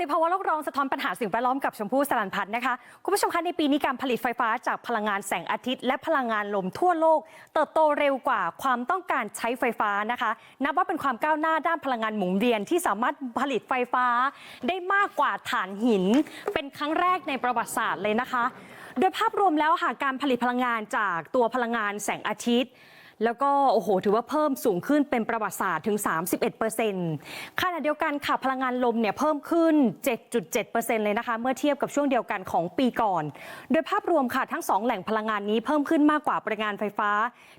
ติภาวะโลกร้องสะท้อนปัญหาสิ่งแวดล้อมกับชมพู่สลันพัฒน์นะคะ คุณผู้ชมคะในปีนี้การผลิตไฟฟ้าจากพลังงานแสงอาทิตย์ และพลังงานลมทั่วโลก เติบโตเร็วกว่าความต้องการใช้ไฟฟ้านะคะ นับว่าเป็นความก้าวหน้าด้านพลังงานหมุนเวียนที่สามารถผลิตไฟฟ้า ได้มากกว่าถ่านหิน เป็นครั้งแรกในประวัติศาสตร์เลยนะคะ โดยภาพรวมแล้วค่ะการผลิตพลังงานจากตัวพลังงานแสงอาทิตย์ แล้วก็โอ้โหถือว่าเพิ่มสูงขึ้นเป็นประวัติศาสตร์ถึง 31%ขณะเดียวกันค่ะพลังงานลมเนี่ยเพิ่มขึ้น 7.7%เลยนะคะ เมื่อเทียบกับช่วงเดียวกันของปีก่อน โดยภาพรวมค่ะทั้งสองแหล่งพลังงานนี้เพิ่มขึ้นมากกว่าปริมาณไฟฟ้า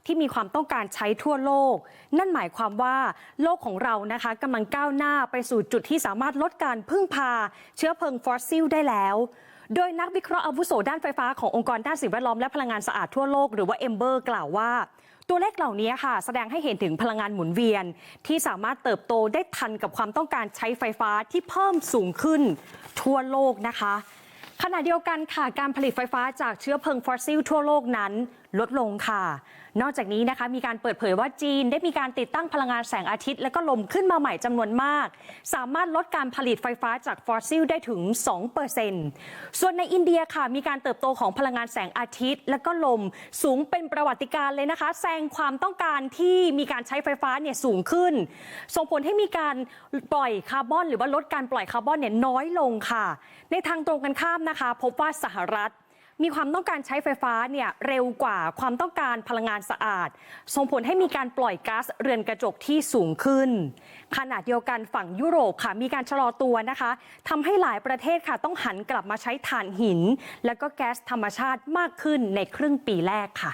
ที่มีความต้องการใช้ทั่วโลก นั่นหมายความว่าโลกของเรานะคะกำลังก้าวหน้าไปสู่จุดที่สามารถลดการพึ่งพา เชื้อเพลิงฟอสซิลได้แล้ว โดยนักวิเคราะห์อาวุโสด้านไฟฟ้าขององค์กรด้านสิ่งแวดล้อมและพลังงานสะอาดทั่วโลกหรือว่าเอมเบอร์กล่าวว่า ตัวเลขเหล่านี้ค่ะ แสดงให้เห็นถึงพลังงานหมุนเวียน ที่สามารถเติบโตได้ทันกับความต้องการใช้ไฟฟ้าที่เพิ่มสูงขึ้นทั่วโลกนะคะขณะเดียวกันค่ะการผลิตไฟฟ้าจากเชื้อเพลิงฟอสซิลทั่วโลกนั้น ลดลงค่ะ นอกจากนี้นะคะมีการเปิดเผยว่าจีนได้มีการติดตั้งพลังงานแสงอาทิตย์ และก็ลมขึ้นมาใหม่จำนวนมาก สามารถลดการผลิตไฟฟ้าจากฟอสซิลได้ถึง 2%ส่วนในอินเดียค่ะมีการเติบโตของพลังงานแสงอาทิตย์ และก็ลมสูงเป็นประวัติการเลยนะคะแซงความต้องการที่มีการใช้ไฟฟ้าเนี่ยสูงขึ้น ส่งผลให้มีการปล่อยคาร์บอน หรือว่าลดการปล่อยคาร์บอนเนี่ยน้อยลงค่ะ ในทางตรงกันข้ามนะคะ พบว่าสหรัฐ มีความต้องการใช้ไฟฟ้าเนี่ยเร็วกว่าความต้องการพลังงานสะอาด ส่งผลให้มีการปล่อยก๊าซเรือนกระจกที่สูงขึ้น ขณะเดียวกันฝั่งยุโรปค่ะมีการชะลอตัวนะคะทำให้หลายประเทศค่ะต้องหันกลับมาใช้ถ่านหิน และก็แก๊สธรรมชาติมากขึ้นในครึ่งปีแรกค่ะ